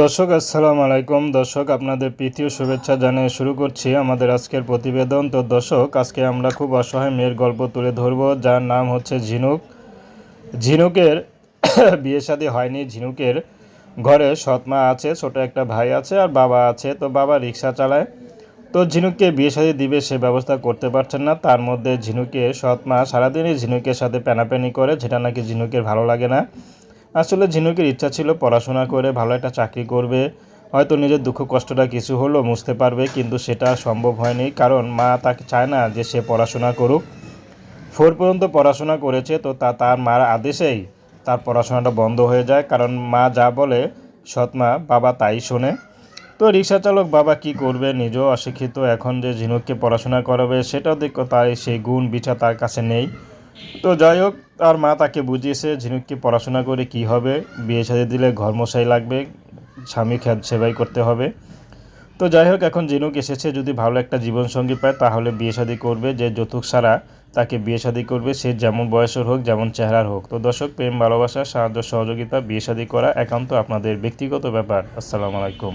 দর্শক, আসসালামু আলাইকুম। দর্শক, আপনাদের প্রীতীয় শুভেচ্ছা জানিয়ে শুরু করছি আমাদের আজকের প্রতিবেদন। তো দর্শক, আজকে আমরা খুব অসহায় মেয়ের গল্প তুলে ধরব, যার নাম হচ্ছে ঝিনুক। ঝিনুকের বিয়ে শাদী হয়নি। ঝিনুকের ঘরে সৎমা আছে, ছোট একটা ভাই আছে আর বাবা আছে। তো বাবা রিক্সা চালায়। তো ঝিনুককে বিয়ে শাদী দিবে সে ব্যবস্থা করতে পারছেন না। তার মধ্যে ঝিনুকের সৎমা সারাদিনই ঝিনুকের সাথে প্যানাপ্যানি করে, যেটা নাকি ঝিনুকের ভালো লাগে না। আসলে ঝিনুকের ইচ্ছা ছিল পড়াশোনা করে ভালো একটা চাকরি করবে। হয়তো নিজের দুঃখ কষ্টটা কিছু হলেও মুছতে পারবে, কিন্তু সেটা সম্ভব হয়নি। কারণ মা তাকে চায় না যে সে পড়াশোনা করুক। ফোর পর্যন্ত পড়াশোনা করেছে, তো তা তার মার আদেশেই তার পড়াশোনাটা বন্ধ হয়ে যায়। কারণ মা যা বলে সৎমা বাবা তাই শোনে। তো রিক্সা চালক, বাবা কি করবে? নিজেও অশিক্ষিত এখন যে ঝিনুককে পড়াশোনা করাবে, সেটাও দেখো তাই সেই গুণ বিচার তার কাছে নেই। তো যাই হোক তার মা তাকে বুঝিয়েছে ঝিনুককে পড়াশোনা করে কি হবে? বিয়ে সাথে দিলে ঘর মশাই লাগবে, স্বামী খ্যাত সেবাই করতে হবে। তো যাই হোক, এখন ঝিনুক এসেছে, যদি ভালো একটা জীবনসঙ্গী পায়, তাহলে বিয়ে শাদী করবে। যে যৌতুক ছাড়া তাকে বিয়ে শাদী করবে, সে যেমন বয়সের হোক, যেমন চেহারার হোক। তো দর্শক, প্রেম, ভালোবাসা, সাহায্য, সহযোগিতা, বিয়ে শাদী করা একান্ত আপনাদের ব্যক্তিগত ব্যাপার। আসসালামু আলাইকুম।